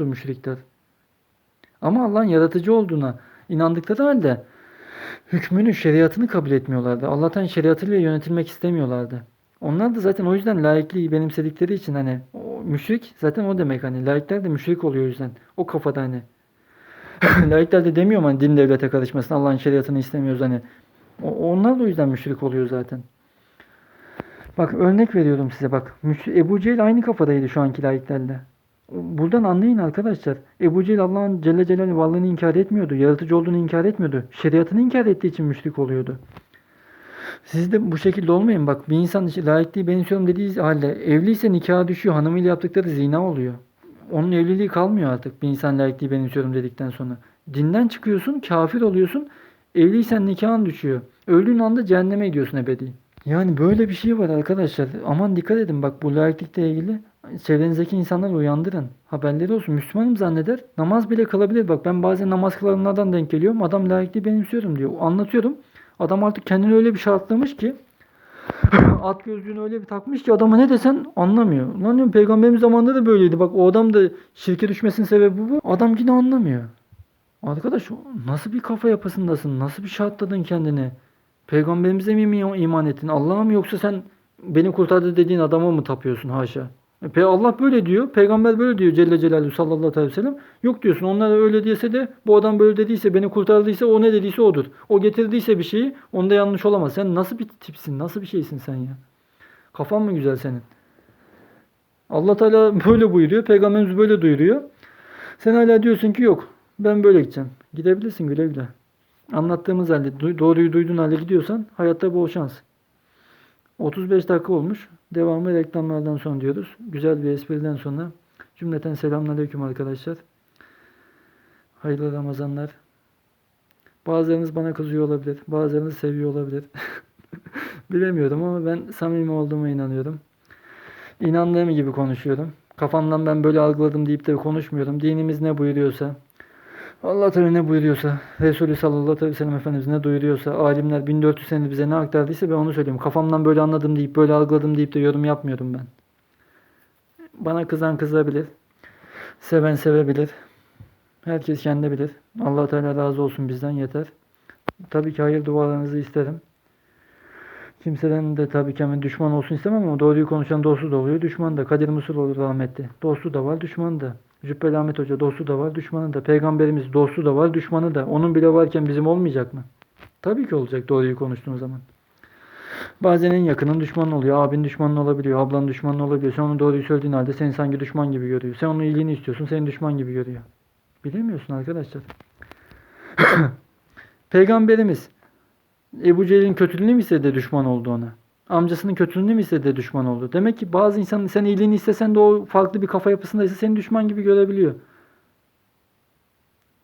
istemiyordu müşrikler. Ama Allah'ın yaratıcı olduğuna inandıkları halde hükmünü, şeriatını kabul etmiyorlardı. Allah'tan şeriatıyla yönetilmek istemiyorlardı. Onlar da zaten o yüzden laikliği benimsedikleri için hani o müşrik zaten o demek hani laikler de müşrik oluyor o yüzden. O kafada hani. laikler de demiyor mu hani din devlete karışmasın Allah'ın şeriatını istemiyoruz hani. O- onlar da o yüzden müşrik oluyor zaten. Bak örnek veriyorum size bak. Ebu Cehil aynı kafadaydı şu anki laiklerle. Buradan anlayın arkadaşlar. Ebu Cehil Allah'ın Celle Celaluhu varlığını inkar etmiyordu. Yaratıcı olduğunu inkar etmiyordu. Şeriatını inkar ettiği için müşrik oluyordu. Siz de bu şekilde olmayın. Bak bir insan işte layıklığı benimsiyorum dediği halde evliyse nikaha düşüyor. Hanımıyla yaptıkları zina oluyor. Onun evliliği kalmıyor artık bir insan layıklığı benimsiyorum dedikten sonra. Dinden çıkıyorsun, kafir oluyorsun. Evliysen nikahın düşüyor. Öldüğün anda cehenneme gidiyorsun ebedi. Yani böyle bir şey var arkadaşlar. Aman dikkat edin bak bu layıklıkla ilgili çevrenizdeki insanları uyandırın. Haberleri olsun. Müslümanım zanneder. Namaz bile kılabilir. Bak ben bazen namaz kılanlardan denk geliyorum. Adam layıklığı benimsiyorum diyor. Anlatıyorum. Adam artık kendini öyle bir şartlamış ki at gözlüğünü öyle bir takmış ki adama ne desen anlamıyor. Lan diyorum peygamberimiz zamanında da böyleydi. Bak o adam da şirke düşmesinin sebebi bu. Adam yine anlamıyor. Arkadaş nasıl bir kafa yapısındasın? Nasıl bir şartladın kendini? Peygamberimize mi im- iman ettin? Allah'a mı yoksa sen beni kurtardı dediğin adama mı tapıyorsun haşa? E, Pe- Allah böyle diyor. Peygamber böyle diyor Celle Celaluhu sallallahu aleyhi ve sellem. Yok diyorsun. Onlar öyle diyese de bu adam böyle dediyse beni kurtardıysa o ne dediyse odur. O getirdiyse bir şeyi onda yanlış olamaz. Sen nasıl bir tipsin? Nasıl bir şeysin sen ya? Kafan mı güzel senin? Allah Teala böyle buyuruyor. Peygamberimiz böyle duyuruyor. Sen hala diyorsun ki yok. Ben böyle gideceğim. Gidebilirsin güle güle. Anlattığımız halde doğruyu duyduğun halde gidiyorsan hayatta bol şans. 35 dakika olmuş. Devamı reklamlardan sonra diyoruz. Güzel bir espriden sonra. Cümleten selamünaleyküm arkadaşlar. Hayırlı Ramazanlar. Bazılarınız bana kızıyor olabilir. Bazılarınız seviyor olabilir. Bilemiyorum ama ben samimi olduğuma inanıyorum. İnandığım gibi konuşuyorum. Kafamdan ben böyle algıladım deyip de konuşmuyorum. Dinimiz ne buyuruyorsa, Allah Teala ne buyuruyorsa, Resulü sallallahu aleyhi ve sellem Efendimiz ne duyuruyorsa, alimler 1400 senedir bize ne aktardıysa ben onu söylüyorum. Kafamdan böyle anladım deyip, böyle algıladım deyip de yorum yapmıyorum ben. Bana kızan kızabilir. Seven sevebilir. Herkes kendi bilir. allah Teala razı olsun bizden yeter. Tabii ki hayır dualarınızı isterim. Kimseden de tabii ki hemen düşman olsun istemem ama doğruyu konuşan dostu da oluyor, düşman da. Kadir Musul olur rahmetli. Dostu da var, düşmanı da. Cübbeli Ahmet Hoca dostu da var, düşmanı da. Peygamberimiz dostu da var, düşmanı da. Onun bile varken bizim olmayacak mı? Tabii ki olacak doğruyu konuştuğun zaman. Bazen en yakının düşmanın oluyor. Abin düşmanın olabiliyor. Ablan düşmanın olabiliyor. Sen onu doğruyu söylediğin halde seni sanki düşman gibi görüyor. Sen onun iyiliğini istiyorsun. Seni düşman gibi görüyor. Bilemiyorsun arkadaşlar. Peygamberimiz Ebu Cehil'in kötülüğünü mü istedi düşman oldu ona? Amcasının kötülüğünü mü istedi de düşman oldu? Demek ki bazı insan sen iyiliğini istesen de o farklı bir kafa yapısındaysa seni düşman gibi görebiliyor.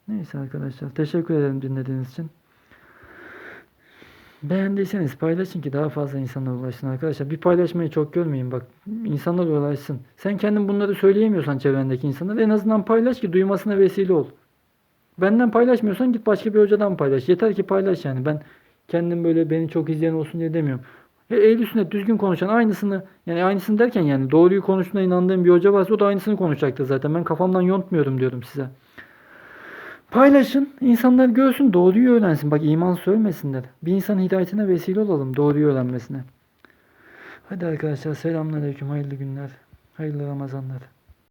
Neyse arkadaşlar. Teşekkür ederim dinlediğiniz için. Beğendiyseniz paylaşın ki daha fazla insanlar ulaşsın arkadaşlar. Bir paylaşmayı çok görmeyin bak. İnsanlar ulaşsın. Sen kendin bunları söyleyemiyorsan çevrendeki insanlara en azından paylaş ki duymasına vesile ol. Benden paylaşmıyorsan git başka bir hocadan paylaş. Yeter ki paylaş yani. Ben kendim böyle beni çok izleyen olsun diye demiyorum. E, ehl sünnet düzgün konuşan aynısını yani aynısını derken yani doğruyu konuştuğuna inandığım bir hoca varsa o da aynısını konuşacaktır zaten. Ben kafamdan yontmuyorum diyorum size. Paylaşın. insanlar görsün. Doğruyu öğrensin. Bak iman söylemesinler. Bir insanın hidayetine vesile olalım. Doğruyu öğrenmesine. Hadi arkadaşlar selamünaleyküm. Hayırlı günler. Hayırlı Ramazanlar.